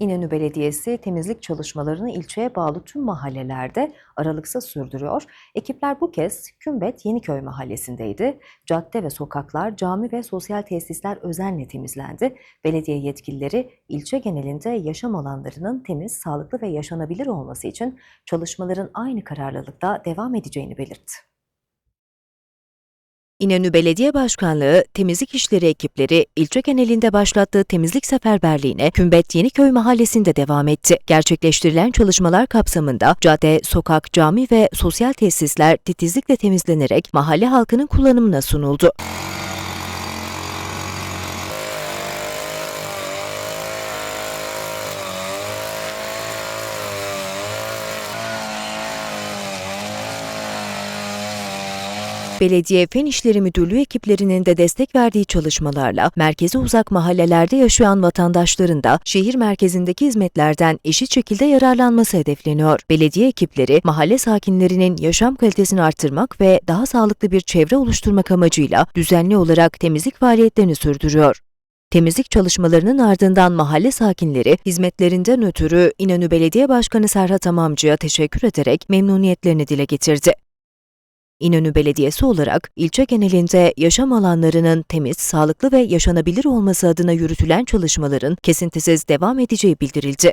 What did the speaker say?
İnönü Belediyesi temizlik çalışmalarını ilçeye bağlı tüm mahallelerde aralıksız sürdürüyor. Ekipler bu kez Kümbet Yeniköy mahallesindeydi. Cadde ve sokaklar, cami ve sosyal tesisler özenle temizlendi. Belediye yetkilileri ilçe genelinde yaşam alanlarının temiz, sağlıklı ve yaşanabilir olması için çalışmaların aynı kararlılıkta devam edeceğini belirtti. İnönü Belediye Başkanlığı temizlik işleri ekipleri ilçe genelinde başlattığı temizlik seferberliğine Kümbet Yeniköy mahallesinde devam etti. Gerçekleştirilen çalışmalar kapsamında cadde, sokak, cami ve sosyal tesisler titizlikle temizlenerek mahalle halkının kullanımına sunuldu. Belediye Fen İşleri Müdürlüğü ekiplerinin de destek verdiği çalışmalarla merkeze uzak mahallelerde yaşayan vatandaşların da şehir merkezindeki hizmetlerden eşit şekilde yararlanması hedefleniyor. Belediye ekipleri mahalle sakinlerinin yaşam kalitesini arttırmak ve daha sağlıklı bir çevre oluşturmak amacıyla düzenli olarak temizlik faaliyetlerini sürdürüyor. Temizlik çalışmalarının ardından mahalle sakinleri hizmetlerinden ötürü İnönü Belediye Başkanı Serhat Amamcı'ya teşekkür ederek memnuniyetlerini dile getirdi. İnönü Belediyesi olarak ilçe genelinde yaşam alanlarının temiz, sağlıklı ve yaşanabilir olması adına yürütülen çalışmaların kesintisiz devam edeceği bildirildi.